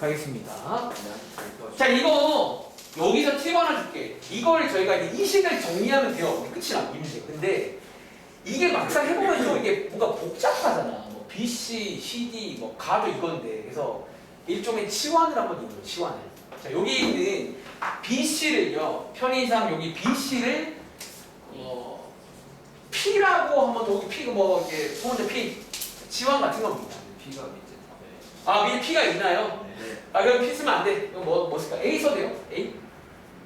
가겠습니다. 자, 이거 여기서 팁 하나 줄게. 이걸 저희가 이제 이식을 정리하면 돼요. 끝이 나, 문제. 근데 이게 막상 해보면 좀 이게 뭔가 복잡하잖아. 뭐 BC, CD, 뭐 가도 이건데. 그래서 일종의 치환을 한번 이거 치환을. 자, 여기 있는 BC를요. 편의상 여기 BC를 어, P라고 한번 더 P 뭐 이게 소문자 P 치환 같은 겁니다. P가 밑에 아, 밑에 P가 있나요? 네. 아, 그럼 P 쓰면 안 돼. 그럼 뭐, 뭐 쓸까? A 써도 돼요? A?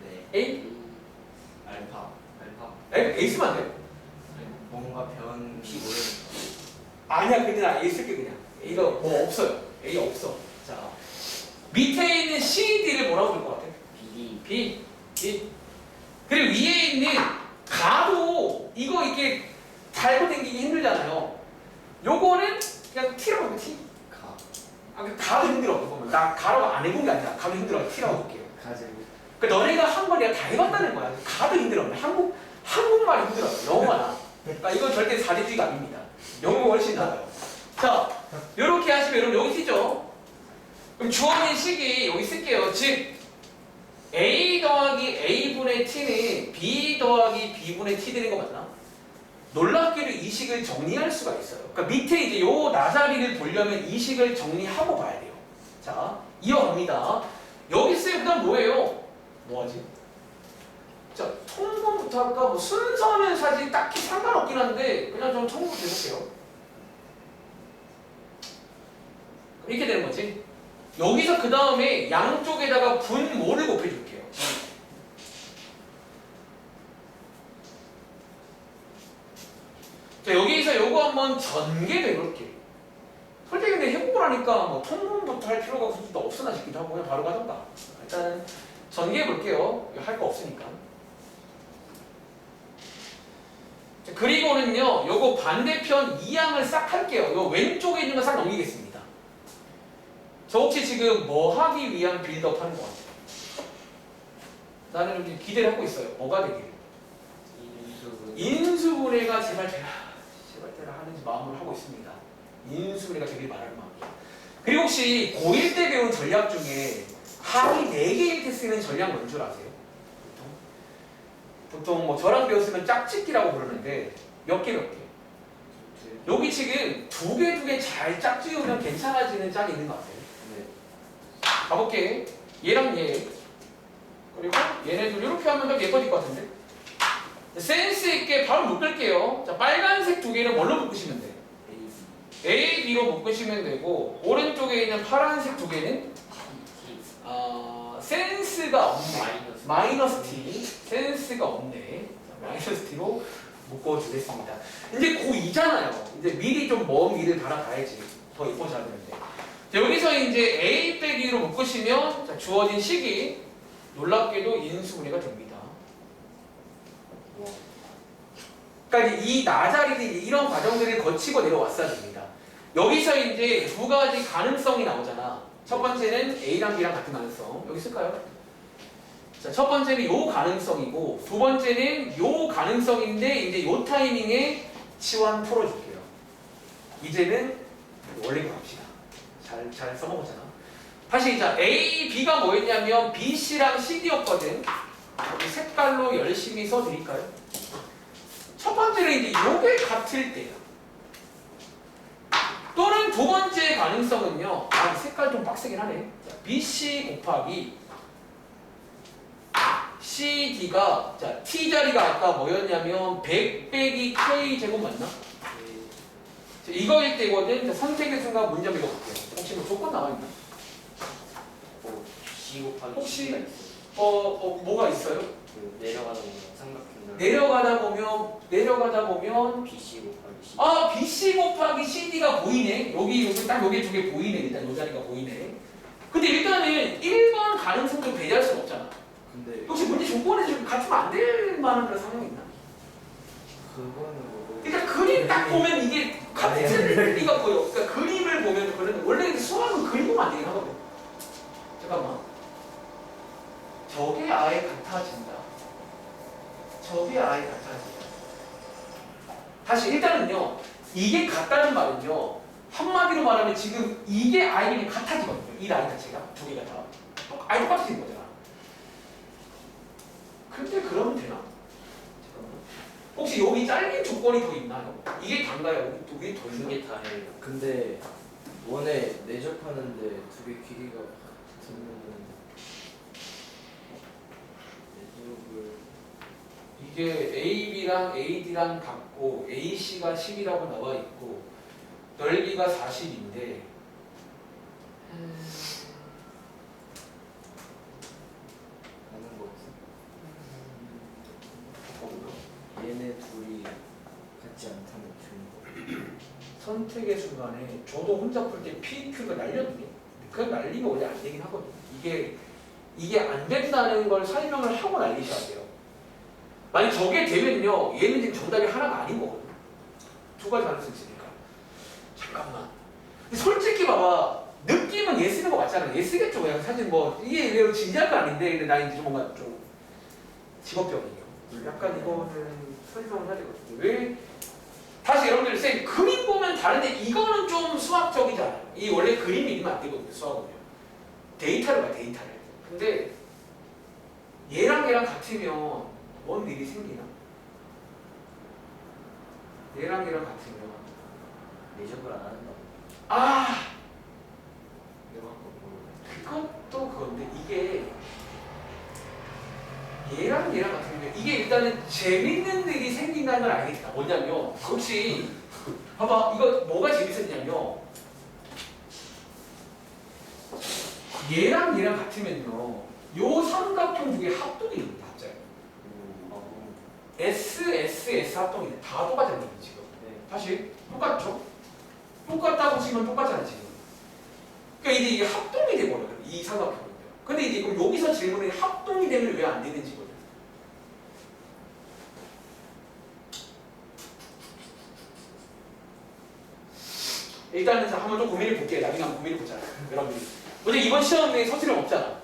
네. A? 알파. 알파. A, A 쓰면 안 돼요? 뭔가 변 P 모르는 아니야, 근데 나 A 쓸게 그냥. A가 뭐 없어요. A 없어. 자, 밑에 있는 CD를 뭐라고 부를 것 같아? B. B, B. 그리고 위에 있는 가도 이거 이렇게 달고 당기기 힘들잖아요. 요거는 그냥 T라고 할게 T. 가. 아, 그 가도 힘들어. 나 가로 안 해본 게 아니라 가도 힘들어. T라고 할게요. 가지고. 그 너네가 한 번 내가 다 해봤다는 거야. 가도 힘들어. 한국 한국말이 힘들어. 영어가 나. 그러니까 이건 절대 사대주의가 아닙니다. 영어가 훨씬 나아요. 자, 이렇게 하시면 여러분 여기 쓰죠. 그럼 주어진 식이 여기 쓸게요. 즉 a 더하기 a 분의 t는 b 더하기 b 분의 t 되는 거 맞나? 놀랍게도 이 식을 정리할 수가 있어요. 그러니까 밑에 이제 요 나자리를 보려면 이 식을 정리하고 봐야 돼요. 자, 이어갑니다. 여기 쓰면 그다음 뭐예요? 뭐하지? 자, 통분부터 할까? 뭐 순서는 사실 딱히 상관없긴 한데 그냥 좀 통분부터 해볼게요. 이렇게 되는 거지. 여기서 그 다음에 양쪽에다가 분모를 곱해줄게요. 자, 여기서 요거 한번 전개를 해볼게요. 솔직히 근데 해보고 나니까 뭐 통분부터 할 필요가 없- 없으나 싶기도 하고 그냥 바로 가던가. 일단 전개해 볼게요. 할 거 없으니까. 자, 그리고는요, 요거 반대편 이항을 싹 할게요. 요 왼쪽에 있는 거 싹 넘기겠습니다. 저 혹시 지금 뭐 하기 위한 빌드업 하는 것 같아요? 나는 좀 기대를 하고 있어요. 뭐가. 인수. 인수분해가 제발 제발 되라 하는지 마음으로 하고 있습니다. 인수분해가 되길 바라는 마음이에요. 그리고 혹시 고1 때 배운 전략 중에 항이 4개일 때 쓰는 전략 뭔 줄 아세요? 보통? 보통 뭐 저랑 배웠으면 짝짓기라고 부르는데 몇 개 몇 개? 여기 지금 두 개 두 개 잘 짝지으면 괜찮아지는 짝이 있는 것 같아요. 네. 가볼게. 얘랑 얘. 그리고 얘네들 이렇게 하면 더 예뻐질 것 같은데? 센스 있게 바로 묶을게요. 자, 빨간색 두 개를 뭘로 묶으시면 돼요? A. B로 묶으시면 되고 오른쪽에 있는 파란색 두 개는. 어, 센스가 없네. 마이너스. T. 센스가 없네. 자, 마이너스 T로 묶어주겠습니다. 이제 고2잖아요. 이제 미리 좀먼 미를 바라봐야지. 더 예뻐져야 되는데. 자, 여기서 이제 A 빼기로 묶으시면 자, 주어진 식이 놀랍게도 인수분해가 됩니다. 그러니까 이 나자리들이 이런 과정들을 거치고 내려왔어야 됩니다. 여기서 이제 두 가지 가능성이 나오잖아. 첫 번째는 A랑 B랑 같은 가능성. 여기 쓸까요? 자, 첫 번째는 요 가능성이고 두 번째는 요 가능성인데 이제 요 타이밍에 치환 풀어줄게요. 이제는 원래로 갑시다. 잘, 잘 써먹었잖아. 자 A, B가 뭐였냐면 B, C랑 CD였거든. 색깔로 열심히 써드릴까요? 첫 번째는 이제 요게 같을 때야. 또는 두 번째 가능성은요. 아, 색깔 좀 빡세긴 하네. 자, BC 곱하기 CD가 자, T 자리가 아까 뭐였냐면 100 빼기 K 제곱 맞나? 자, 이거일 때거든. 자, 선택의 순간 문제 한번 읽어볼게요. 혹시 뭐 조건 나와 있나? 뭐 C 곱하기 혹시- C가 있어요. 어, 어 뭐가 있어요? 그 내려가다 보면 삼각형들. 내려가다 보면 내려가다 보면 BC 곱하기 C. 아 BC 곱하기 CD가 보이네. 여기 여기 딱 여기 두 개 보이네. 일단 이 자리가 보이네. 근데 일단은 1번 가능성도 배제할 수는 없잖아. 근데 혹시 문제 조건에 좀 같으면 안 될 만한 그런 상황이 있나? 그거는 뭐. 일단 그림 딱 보면 이게 같은 리가 보여. 그러니까 그림을 보면 그런 원래 수학은 그림 보면 안 되긴 하거든. 잠깐만. 저게 아예 같아진다. 저게 아예 같아진다. 다시 일단은요. 이게 같다는 말은요. 한마디로 말하면 지금 이게 아이랑 같아지거든요. 이 라인 자체가 두 개가 다 똑- 아예 똑같아진 거잖아. 근데 그러면 되나? 혹시 여기 잘린 조건이 더 있나요? 이게 단가요? 두개더 있나? 두개 다 해요. 근데 원에 내접하는데 두 개 길이가 같으면은 내접을 이게 AB랑 AD랑 같고 AC가 10이라고 나와 있고 넓이가 40인데 하는 거 없어. 얘네 둘이 같지 않다면 좋은 거. 선택의 순간에 저도 혼자 풀 때 PQ가 날렸는데 그 날리면 원래 안 되긴 하거든요. 이게 이게 안 된다는 걸 설명을 하고 날리셔야 돼요. 만약 저게 되면요, 얘는 지금 정답이 하나가 아닌 거거든요. 두 가지 가능성이 있으니까. 잠깐만. 근데 솔직히 봐봐. 느낌은 얘 쓰는 거 맞잖아. 얘 쓰겠죠. 그냥 사실 뭐 이게 이래로 진지한 건 아닌데 근데 나 이제 뭔가 좀 직업병이에요. 약간 이거는 설명을 해야 되거든요. 왜 다시 여러분들 쌤 그림 보면 다른데 이거는 좀 수학적이지 않아요. 이 원래 그림 이기면 안 되거든요. 수학은요. 데이터를 봐 데이터를. 근데 얘랑 얘랑 같으면 뭔 일이 생기나? 얘랑 얘랑 같으면 내접을 안 한다. 아 내가 그것도 그건데 이게 얘랑 얘랑 같으면 이게 일단은 재밌는 일이 생긴다는 걸 알겠다. 뭐냐면 혹시 봐봐 이거 뭐가 재밌었냐면 얘랑 얘랑 같으면요 요 삼각형 두개 합동이 됩니다. 갑자기 음, 아, 음. S S S 합동이 돼. 다 똑같잖아요 지금. 네. 다시 똑같죠? 똑같다고 치면 똑같잖아 지금. 그러니까 이제 이게 합동이 돼버려요 이 삼각형은요. 근데 이제 그럼 여기서 질문이 합동이 되면 왜 안 되는지 거든. 일단은 자, 한번 좀 고민해 볼게요. 나중에 한번 고민해 보자. 여러분들이. 어제 이번 시험에 서술형 없잖아.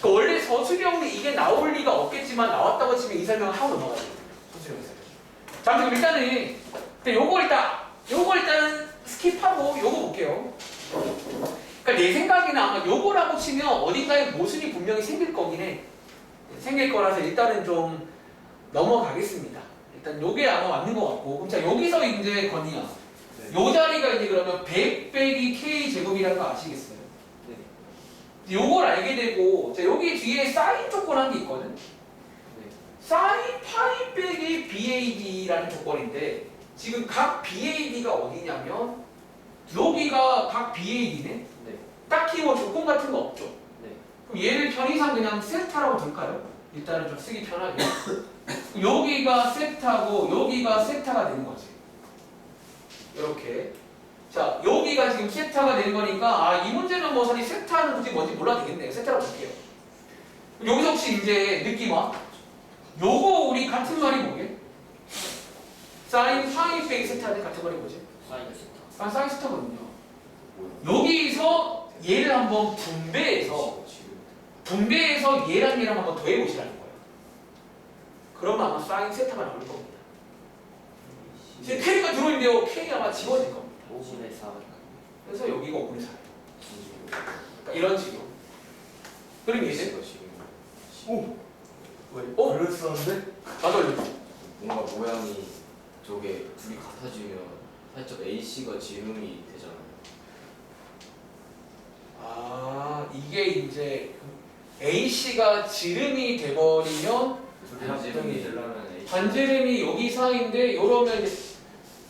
그 원래 서술형이 이게 나올 리가 없겠지만 나왔다고 치면 이 설명을 하고 넘어가야 돼요. 자, 그럼 일단은 근데 요거 일단 요거 일단은 스킵하고 요거 볼게요. 그러니까 내 생각에는 아마 요거라고 치면 어딘가에 모순이 분명히 생길 거긴 해. 생길 거라서 일단은 좀 넘어가겠습니다. 일단 요게 아마 맞는 것 같고. 그럼 자 여기서 이제 건이야. 네. 요 자리가 이제 그러면 100 빼기 k 제곱이라는 거 아시겠어요? 네. 요걸 알게 되고 자 여기 뒤에 사인 조건 한 게 있거든. 네. 사인 파이 빼기 BAD라는 조건인데 지금 각 BAD가 어디냐면 여기가 각 BAD네. 네. 딱히 뭐 조건 같은 거 없죠. 네. 그럼 얘를 편의상 그냥 세타라고 둘까요? 일단은 좀 쓰기 편하게. 여기가 세타고 여기가 세타가 되는 거지. 이렇게. 자, 여기가 지금 세타가 되는 거니까 아, 이 문제는 뭐 사실 세타는 굳이 뭔지 몰라도 되겠네요. 세타라고 볼게요. 여기서 혹시 이제 느낌 와? 요거 우리 같은 말이 뭐게? 사인 파이 빼기 세타한테 같은 말이 뭐지? 사이가 좋다. 아, 사인 세타거든요. 여기서 얘를 한번 분배해서 분배해서 얘랑 얘랑 한번 더해보시라는 거예요. 그러면 아마 사인 세타가 나올 겁니다. 지금 K가 들어있는데요. K 아마 지워질 겁니다. 5분의 4. 그래서 여기가 5분의 4예요. 지금. 그러니까 이런 식으로. 그럼 이제. 오! 왜? 어? 그럴싸한데? 맞아요. 뭔가 모양이 저게 둘이 같아지면 살짝 AC가 지름이 되잖아요. 아 이게 이제 AC가 지름이 돼버리면 둘이 합성이 되려면 AC. 반지름이 여기 사이인데 이러면 이제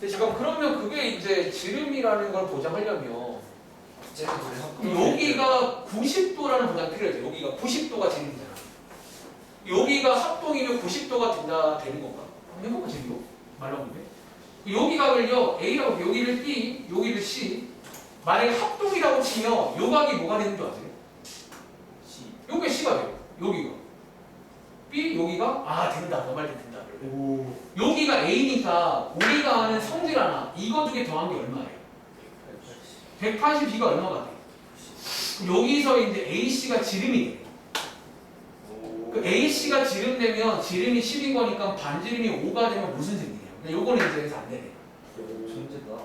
근데 잠깐 그러면 그게 이제 지름이라는 걸 보장하려면 둘이 합. 여기가 90도라는 보장이 필요하죠. 여기가 90도가 지름이잖아. 여기가 합동이면 90도가 된다 되는 건가? 해보면 재미로 말라보는데 여기각을요 A라고. 여기를 B, 여기를 C. 만약에 합동이라고 치면 요 각이 뭐가 되는 줄 아세요? C. 요게 C가 돼요. 여기가 B 여기가 아 된다. 너말 된다. 오. 여기가 A니까 우리가 아는 성질 하나 이거 두 개 더한 게 얼마예요? 180B가 얼마가 돼요? 여기서 이제 AC가 지름이 돼요. 오. 그 AC가 지름되면 지름이 10인 거니까 반지름이 5가 되면 무슨 셈이에요? 근데 요거는 이제 여기서 안 되네. 천재다.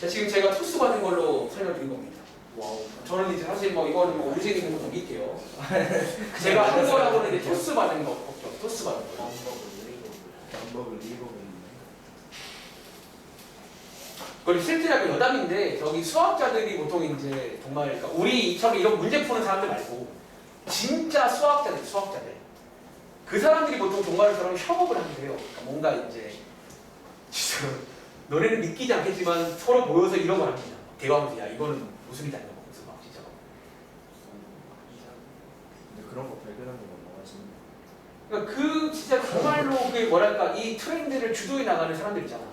자, 지금 제가 토스 받은 걸로 설명드린 겁니다. 와우. 저는 이제 사실 뭐 이거는 뭐 있는 것도 믿게요. 제가 한 거라고는 이제 토스 받은 거 없죠. 토스 받은 거. 방법을 있네. 그리고 실제 약간 여담인데 저기 수학자들이 보통 이제 정말 그러니까 우리 처럼 이런 문제 푸는 사람들 말고 진짜 수학자들 수학자들 그 사람들이 보통 저런 협업을 하게 돼요. 그러니까 뭔가 이제 진짜 너네는 믿기지 않겠지만 서로 모여서 이런 걸 합니다. 대화하면서 야 이거는 무슨 일이 아니야. 그래서 막 진짜 막. 근데 그런 거 발견하는 건 뭐하시는 그러니까 그 진짜 정말로 그 뭐랄까 이 트렌드를 주도해 나가는 사람들 있잖아.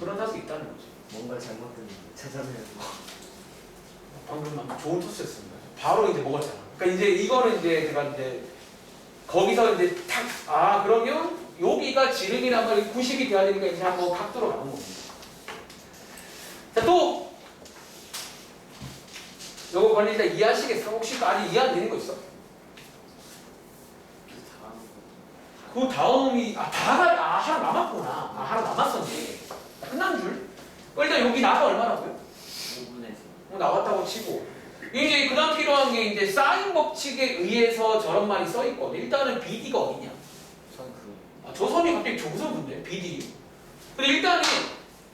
그런 사람이 있다는 거지. 뭔가 잘못된 찾아내야 돼. 방금 막 좋은 토스였습니다. 바로 이제 먹었잖아. 그러니까 이제 이거는 이제 제가 이제 거기서 이제 탁, 아, 그러면 여기가 지름이란 말이 90이 돼야 되니까 이제 한번 각도로 가는 겁니다. 자, 또! 요거 관리 일단 이해하시겠어? 혹시 아직 이해 안 되는 거 있어? 그 다음이, 아, 다가, 아, 하나 남았구나. 아, 하나 남았었네. 끝난 줄? 어, 일단 여기 나가 얼마라고요? 5분에서. 뭐 나왔다고 치고 이제 그다음 필요한 게 이제 사인 법칙에 의해서 저런 말이 써 있거든. 일단은 BD가 어디냐? 아, 저 선이 갑자기 조선분데 BD. 근데 일단은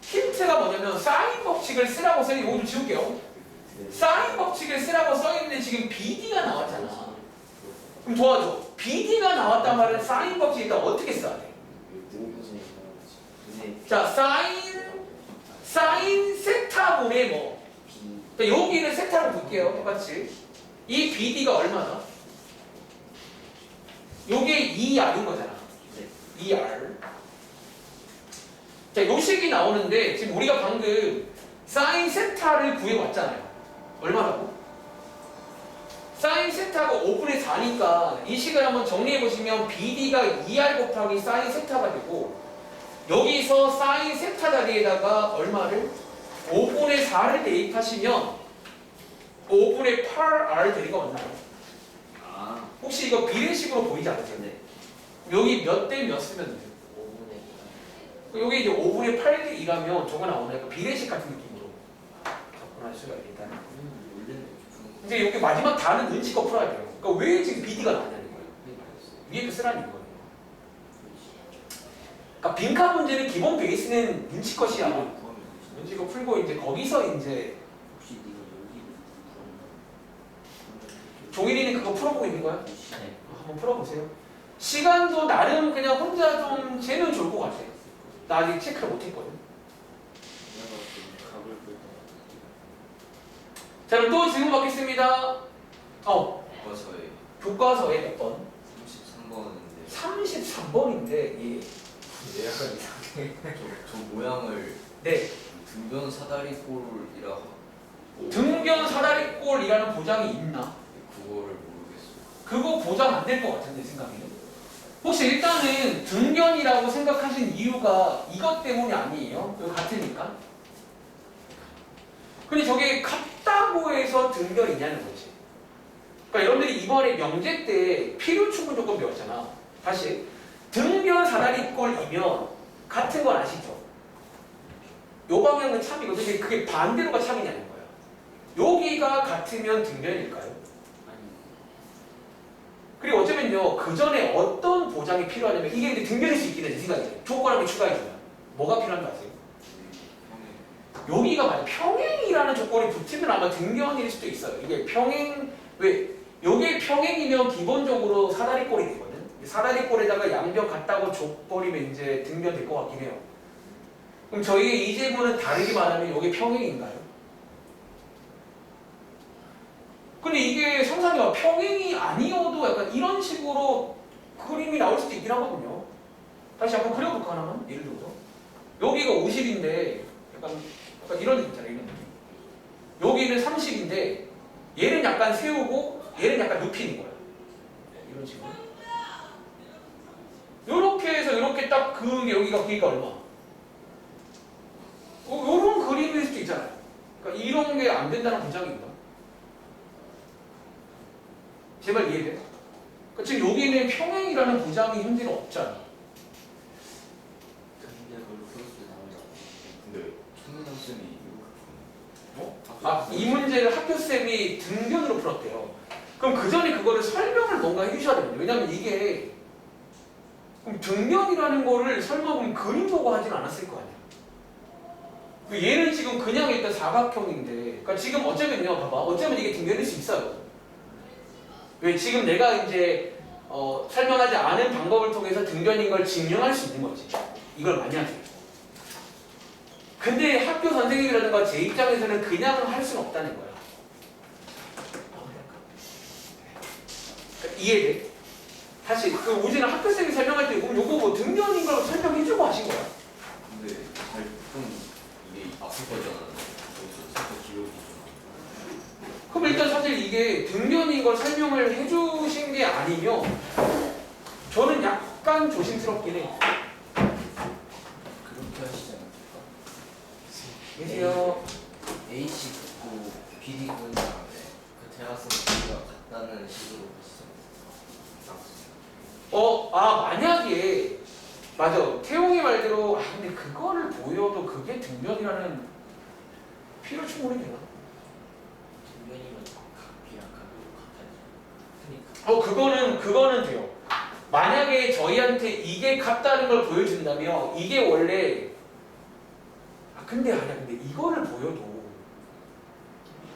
힌트가 뭐냐면 사인 법칙을 쓰라고 써있는 이거 좀 지울게요. 사인 법칙을 쓰라고 써있는데 지금 BD가 나왔잖아. 그럼 도와줘. BD가 나왔단 말은 사인 법칙 일단 어떻게 써야 돼? 자, 사인 사인 세타분의 뭐 자, 여기는 세타로 볼게요. 똑같이. 이 BD가 얼마나? 요게 2R인 거잖아. 2R. 자, 요 식이 나오는데 지금 우리가 방금 사인 세타를 구해왔잖아요. 얼마라고? 사인 세타가 5분의 4니까 이 식을 한번 정리해 보시면 BD가 2R 곱하기 사인 세타가 되고 여기서 사인 세타 자리에다가 얼마를 5분의 4를 대입하시면 5분의 8R 되리가 왔나요? 아. 혹시 이거 비례식으로 보이지 않으세요? 네. 여기 몇 대 몇 쓰면 돼요? 5분에. 여기 이제 5분의 8대 2라면 저거 나오나요? 비례식 같은 느낌으로 접근할 수가 거예요. 원래는 근데 여기 마지막 단은 눈치껏 풀어야 돼요. 그러니까 왜 지금 BD가 나냐는 거예요. 위에 그 쓰라는 거예요. 그러니까 빈칸 문제는 기본 베이스는 눈치껏이야. 눈치껏 풀고 이제 거기서 이제 혹시 네가 여기 종일이는 그거 풀어보고 있는 거야? 네. 한번 풀어보세요. 시간도 나름 그냥 혼자 좀 재면 좋을 것 같아. 나 아직 체크를 못했거든. 볼때 자 그럼 또 질문 받겠습니다. 어, 교과서에 교과서에 몇 번? 33번인데 33번인데 예. 얘 약간 이상해. 저, 저 모양을 네. 등변 사다리 꼴이라 하고 등변 사다리꼴이라는 보장이 있나? 그거를 모르겠어요. 그거 보장 안 될 것 같은데 생각에는. 혹시 일단은 등변이라고 생각하신 이유가 이것 때문이 아니에요? 이거 같으니까. 근데 저게 같다고 해서 등변이냐는 거지. 그러니까 여러분들이 이번에 명제 때 필요 충분 조건 배웠잖아. 다시 등변 사다리꼴이면 같은 건 아시죠? 요 방향은 참이고 근데 그게 반대로가 참이냐는 거야. 여기가 같으면 등변일까요? 그리고 어쩌면요 그 전에 어떤 보장이 필요하냐면 이게 이제 등변일 수 있긴 해 생각이 조건 하나 추가해주면 뭐가 필요한 거 아세요? 여기가 만약 평행이라는 조건이 붙으면 아마 등변일 수도 있어요 이게 평행 왜 요게 평행이면 기본적으로 사다리꼴이 되거든 사다리꼴에다가 양변 같다고 줘버리면 이제 등변 될 것 같긴 해요 그럼 저희의 이 질문은 다르게 말하면 요게 평행인가요? 근데 이게 상상해봐 평행이 아니어도 약간 이런 식으로 그림이 나올 수도 있긴 하거든요. 다시 한번 그려볼까 하나만? 예를 들어서. 여기가 50인데 약간, 약간 이런 느낌 있잖아요 이런 느낌. 여기는 30인데 얘는 약간 세우고 얘는 약간 눕히는 거야. 네, 이런 식으로. 요렇게 해서 이렇게 딱 그은 게 여기가 길이가 얼마 어, 요런 그림일 수도 있잖아요 그러니까 이런 게 안 된다는 보장인가 제발 이해돼? 그러니까 지금 여기는 평행이라는 보장이 현재는 없잖아. 근데 그걸 풀었을 때 나오지 않아. 근데 총무장 쌤이 문제를 학교 쌤이 등변으로 풀었대요. 그럼 그 전에 그거를 설명을 뭔가 해주셔야 됩니다. 왜냐면 이게 그럼 등변이라는 거를 설마 그럼 그림 보고 하진 않았을 거 아니야. 그 얘는 지금 그냥 일단 사각형인데, 그러니까 지금 어쩌면요, 봐봐, 어쩌면 이게 등변일 수 있어요. 왜 지금 내가 이제 어, 설명하지 않은 방법을 통해서 등변인 걸 증명할 수 있는 거지. 이걸 많이 하죠. 근데 학교 선생님이라든가 제 입장에서는 그냥 할 수는 없다는 거야. 그러니까 이해돼? 사실 그 우진은 학교생이 설명할 때 요거 뭐 등변인 걸 설명해주고 하신 거야. 근데 잘좀 거잖아. 그럼 일단 사실 이게 등변인 걸 설명을 해주신 게 아니면 저는 약간 조심스럽긴 해. 그렇게 하시지 않을까? 계세요. A씨 긋고 BD 긋은 다음에 그 대학생 B가 같다는 식으로 하시지 않을까? 어, 아 만약에 맞아 태용이 말대로 아 근데 그거를 보여도 그게 등변이라는 필요 충분히 되나? B랑 각이 같아야지. 그니까. 어 그거는 그거는 돼요. 만약에 저희한테 이게 같다는 걸 보여준다면 이게 원래 아 근데 아니야 근데 이거를 보여도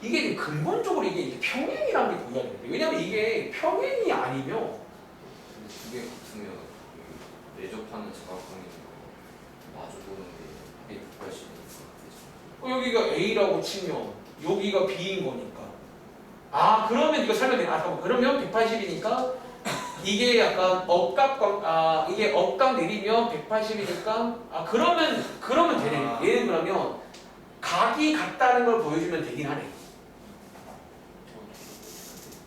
이게 근본적으로 이게 평행이라는 게 보여야 되는데 왜냐면 이게 평행이 아니면 근데 두개 같으면 그 내접하는 자각형이 마주 보는 게 180이니까 어, 여기가 A라고 치면 여기가 B인 거니까. 아 그러면 이거 설명돼 아 잠깐만. 그러면 180이니까? 이게 약간 억각 아 이게 억각 내리면 180이니까? 아 그러면 그러면 되네. 아. 얘는 그러면 각이 같다는 걸 보여주면 되긴 하네.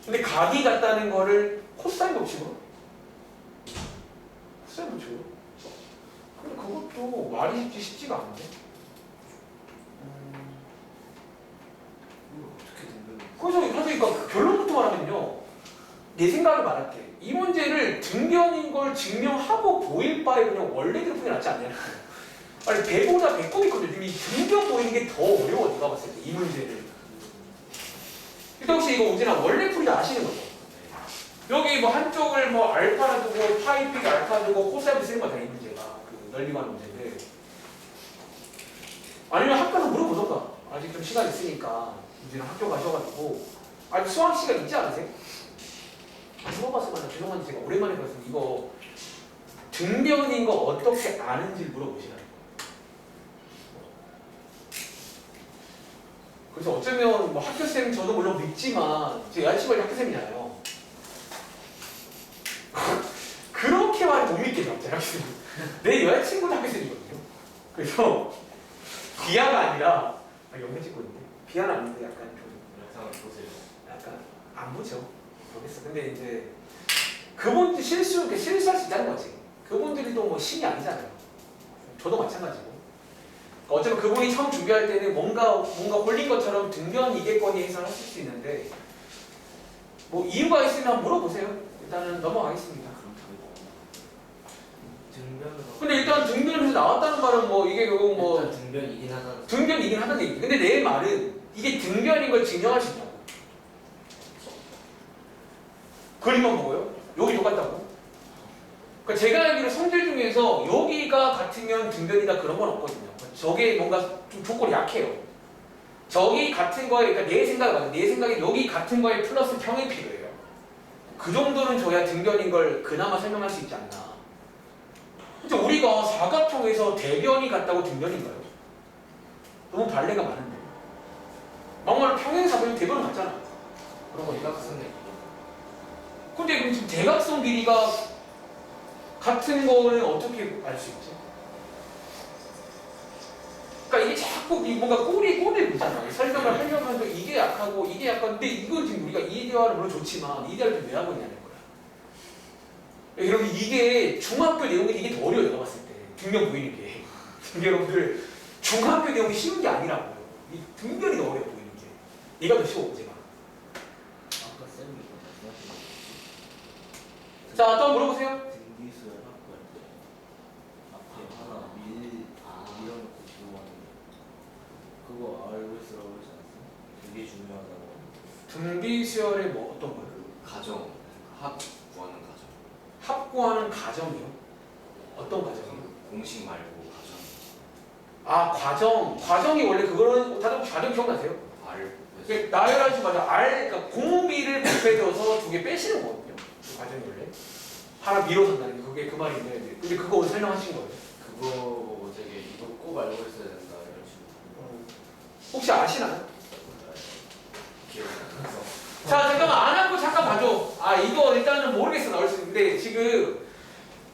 근데 각이 같다는 거를 코사인 법칙으로 코사 인 법칙으로 근데 그것도 말이 쉽지 쉽지가 않은데 음. 이거 어떻게 된 거야? 그래서 그러니까 결론부터 말하면요. 내 생각을 말할게. 이 문제를 등변인 걸 증명하고 보일 바에 그냥 원래대로 풀이 낫지 않냐. 아니 배보다 배꼽이 있거든. 이 등변 보이는 게 더 어려워 내가 봤을 때 이 문제를. 일단 혹시 이거 우진아 원래 풀이 아시는 거죠? 여기 뭐 한쪽을 뭐 알파라 두고 파이픽 알파 두고 코사인 쓰는 거다 이 문제가 그 넓이 가는 문제인데 아니면 학교에서 물어보던가 아직 좀 시간 있으니까 이제는 학교 가셔가지고 아니 수학 시간 있지 않으세요? 아, 물어봤으면 죄송한데 제가 오랜만에 봤으면 이거 등변인 거 어떻게 아는지 물어보시라는 거예요. 그래서 어쩌면 뭐 학교 쌤 저도 물론 믿지만 제 여자친구가 학교 쌤이잖아요. 그렇게 말못 믿겠죠, 제 학교쌤. 내 여자친구도 학교쌤이거든요. 그래서 비하가 아니라 아, 영상 찍고 있는데 비하는 아닌데 약간 좀 영상을 보세요. 약간 안 보죠. 모르겠어. 근데 이제 그분들 실수, 이렇게 실수할 수 있다는 거지. 그분들이 또 뭐 신이 아니잖아요. 저도 마찬가지고. 어쩌면 그분이 처음 준비할 때는 뭔가 뭔가 홀린 것처럼 등변 이겠거니 해서 하실 수 있는데 뭐 이유가 있으면 물어보세요. 일단은 넘어가겠습니다. 등변으로. 근데 일단 등변에서 나왔다는 말은 뭐 이게 결국 뭐 일단 등변이긴 하다는. 등변이긴 하다는 얘기. 근데 내 말은 이게 등변인 걸 증명할 수 있냐고. 그림만 보고요. 여기 똑같다고. 그러니까 제가 알기로 성질 중에서 여기가 같으면 등변이다 그런 건 없거든요. 저게 뭔가 좀 조건이 약해요. 저기 같은 거에, 그러니까 내 생각에 맞아. 내 생각에 여기 같은 거에 플러스 평이 필요해요. 그 정도는 줘야 등변인 걸 그나마 설명할 수 있지 않나. 근데 우리가 사각형에서 대변이 같다고 등변인가요? 너무 발레가 많은데. 막말 평행사변 대변은 같잖아. 그런 거니까. 대각선의 근데 그럼 지금 대각선 길이가 같은 거는 어떻게 알 수 있지? 그러니까 이게 자꾸 이 뭔가 꼬리 꼬리를 보잖아. 설명을 하려면서 이게 약하고 이게 약간 근데 이건 지금 우리가 이데아를 물론 좋지만 이데아를 왜 하고 있냐는 거야. 여러분 이게 중학교 내용이 이게 더 어려워 내가 봤을 때 등변 보이는 게 여러분들 중학교 내용이 쉬운 게 아니라고요. 이 등변이 더 어려워 보이는 게. 얘가 더 쉬워 문제가. 아까 쌤이 자, 또 물어보세요. 등기수열 확보할 때 앞에 하나 밀 아. 밀어놓고 들어가는 거 그거 알고 있으라고 하지 않았어요? 그게 중요하다고. 등비 수열의 뭐 어떤 거요? 그 가정 합 구하는 가정 합구하는 가정이요? 어떤 가정이요? 그 공식 말고 가정 아 과정 과정이 원래 그거는 다들 혹시 과정 기억나세요? 이게 나열한 식 맞아 R 그러니까 공비를 곱해줘서 두 개 빼시는 거거든요 그 과정이 원래 하나 밀어 산다는 게 그게 그 말인데 근데 그거 오늘 설명하신 거예요 그거 보고 되게 이거 꼭 알고 있어야 식으로 혹시 아시나요? 자 잠깐만 안 하고 잠깐 봐줘 아 이거 일단은 모르겠어 나올 수 있는데 지금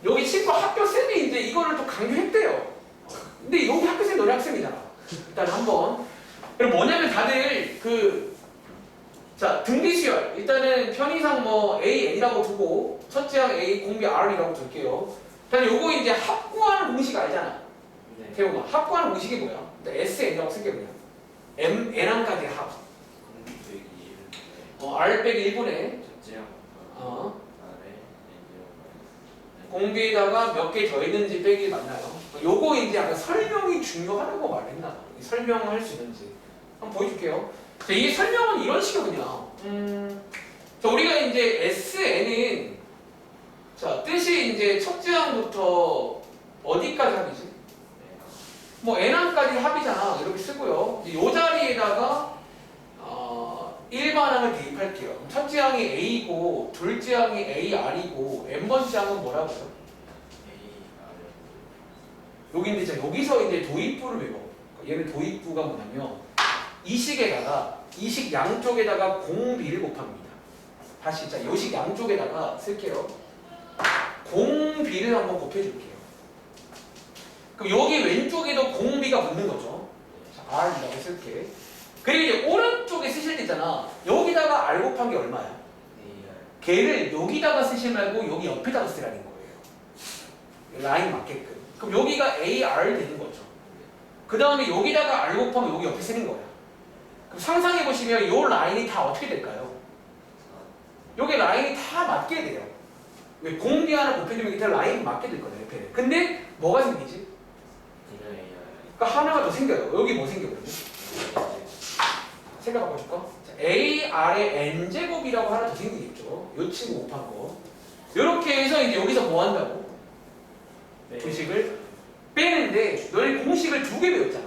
여기 친구 학교 쌤이 이제 이거를 또 강조했대요 근데 여기 학교 쌤 너네 학생이잖아 일단 한번 그리고 뭐냐면 다들 그 자, 등비수열. 일단은 편의상 뭐 A, N이라고 두고, 첫째 항 A, 공비 R이라고 둘게요. 일단 요거 이제 합구하는 공식 알잖아. 네. 태용아. 합구하는 공식이 뭐야? S, N이라고 쓴 게 뭐야? M, N항까지 합. 공기 빼기 1. 어, R 빼기 1분의, 첫째 항. 어, 아래 N0 공비에다가 몇 개 더 있는지 빼기 맞나요? 요거 이제 아까 설명이 중요하다고 말했나? 설명을 할수 있는지. 한번 보여줄게요. 자, 이 설명은 이런 식이거든요. 음, 자, 우리가 이제 SN은 자, 뜻이 이제 첫째 항부터 어디까지 합이지? 뭐 N항까지 합이잖아. 이렇게 쓰고요. 요 자리에다가 어, 일반항을 대입할게요. 첫째 항이 A고 둘째 항이 AR이고 N번째 항은 뭐라고요? 여기 이제 자, 여기서 이제 도입부를 외워. 얘는 도입부가 뭐냐면 이 식에다가 이 식 양쪽에다가 공비를 곱합니다. 다시 자, 요식 양쪽에다가 쓸게요. 공비를 한번 곱해줄게요. 그럼 여기 왼쪽에도 공비가 붙는 거죠. 자, R이라고 쓸게. 그리고 이제 오른쪽에 쓰실 때 있잖아. 여기다가 R 곱한 게 얼마야? R. 걔를 여기다가 쓰지 말고 여기 옆에다가 쓰라는 거예요. 라인 맞게끔. 그럼 여기가 AR 되는 거죠. 그 다음에 여기다가 R 곱하면 여기 옆에 쓰는 거야. 그럼 상상해 보시면 이 라인이 다 어떻게 될까요? 여기 라인이 다 맞게 돼요. 왜 공비 하나 곱해주면 밑에 라인 맞게 될 거예요. 옆에. 근데 뭐가 생기지? A. 그러니까 하나가 더 생겨요. 여기 뭐 생기거든요? 생각 한번 해볼까? 자, AR의 N제곱이라고 하나 더 생기겠죠. 요 친구 곱한 거. 이렇게 해서 이제 여기서 뭐 한다고? 공식을 빼는데 너희 공식을 두 개 배웠잖아.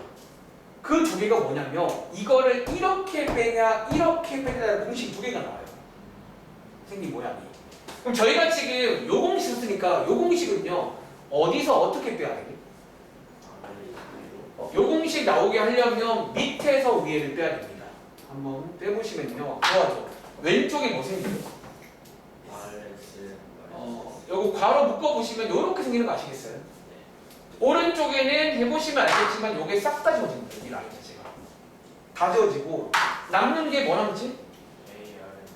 그 두 개가 뭐냐면 이거를 이렇게 빼냐 이렇게 빼냐는 공식 두 개가 나와요. 생긴 모양이. 그럼 저희가 지금 요 공식을 쓰니까 요 공식은요 어디서 어떻게 빼야 되니? 어, 요 공식 나오게 하려면 밑에서 위에를 빼야 됩니다. 한번 빼보시면요. 좋아죠. 왼쪽에 뭐 생겨요? 어, 요거 괄호 묶어보시면 요렇게 생기는 거 아시겠어요? 오른쪽에는 해보시면 알겠지만 요게 싹 다 지워집니다. 이 라인 자체가. 다 지워지고 남는 게 뭐 남지? A R S.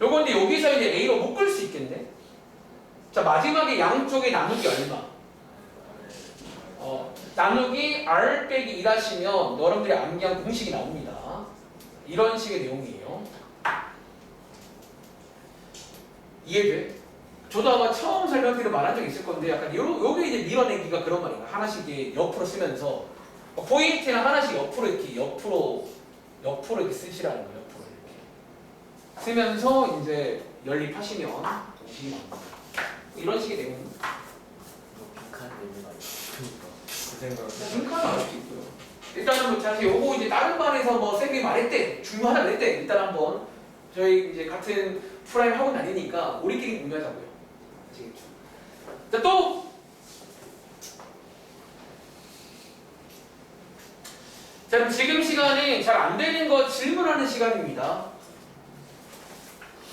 요건 근데 여기서 이제 A로 묶을 수 있겠네? 자 마지막에 양쪽에 나누기 얼마? 어, 나누기 R 빼기 1 하시면 여러분들이 암기한 공식이 나옵니다. 이런 식의 내용이에요. 이해돼? 저도 아마 처음 설명 때도 말한 적 있을 건데 약간 요, 요게 이제 밀어내기가 그런 말인가 하나씩 이렇게 옆으로 쓰면서 어, 포인트는 하나씩 옆으로 이렇게 옆으로 옆으로 이렇게 쓰시라는 거예요. 옆으로 이렇게 쓰면서 이제 연립하시면 공식이 나옵니다. 이런 식의 내용. 빈칸 의미가 있으니까. 그 생각을 빈칸은 알 수 있고요. 일단은 뭐 사실 요거 이제 다른 반에서 뭐 쌤이 말했대 중요하다 그랬대 일단 한번 저희 이제 같은 프라임 하고 다니니까 우리끼리 공유하자고요. 아시겠죠? 자 또. 자 그럼 지금 시간이 잘 안 되는 거 질문하는 시간입니다.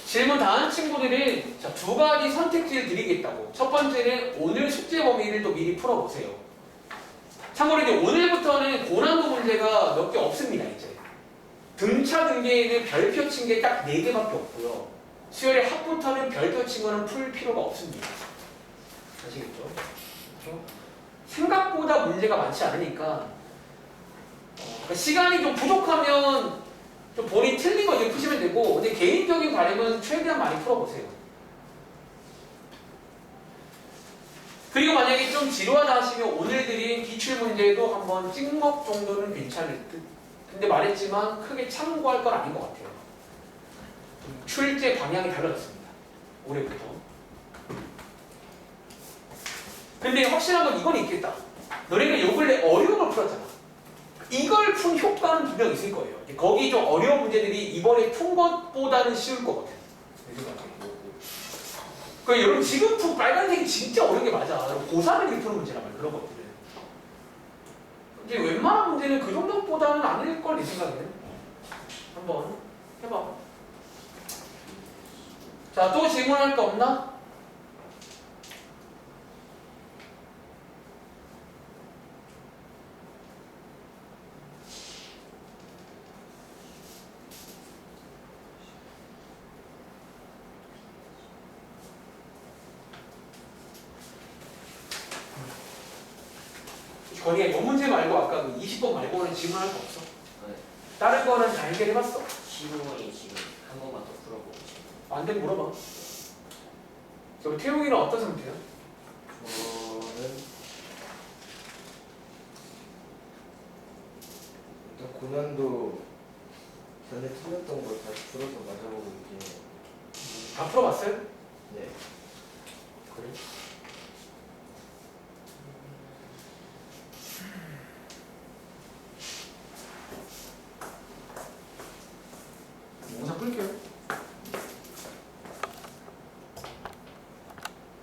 질문 다한 친구들은 자, 두 가지 선택지를 드리겠다고. 첫 번째는 오늘 숙제 범위를 또 미리 풀어보세요. 참고로 이제 오늘부터는 고난도 문제가 몇 개 없습니다, 이제. 등차 등계에는 별표 친 게 딱 4개밖에 없고요. 수열의 합부터는 별표 친 거는 풀 필요가 없습니다. 아시겠죠? 그렇죠? 생각보다 문제가 많지 않으니까 어, 그러니까 시간이 좀 부족하면 좀 본인 틀린 거 이제 푸시면 되고 근데 개인적인 바람은 최대한 많이 풀어보세요. 그리고 만약에 좀 지루하다 하시면 오늘 드린 기출 문제도 한번 찍먹 정도는 괜찮을 듯 근데 말했지만 크게 참고할 건 아닌 것 같아요. 출제 방향이 달라졌습니다. 올해부터. 근데 확실한 건 이건 있겠다. 너네가 요 근래 어려운 걸 풀었잖아. 이걸 푼 효과는 분명 있을 거예요. 거기 좀 어려운 문제들이 이번에 푼 것보다는 쉬울. 내 생각에. 그 여러분 지금 푼 빨간색이 진짜 어려운 게 맞아. 고3에 이렇게 푸는 문제란 말이야. 그런 것들은. 이제 웬만한 문제는 그 정도보다는 아닐 걸내 생각에는. 한번 해봐. 자, 또 질문할 거 없나? 건이야, 요 문제 말고 아까 그 20번 말고는 질문할 거 없어? 네. 다른 거는 다 해결해봤어? 시공이 지금 한 번만 더 풀어보고 싶어요. 안 되면 물어봐. 저 태용이는 어떤 상태야? 저는 일단 고난도 전에 틀렸던 걸 다시 풀어서 맞아보고 해요. 다 풀어봤어요?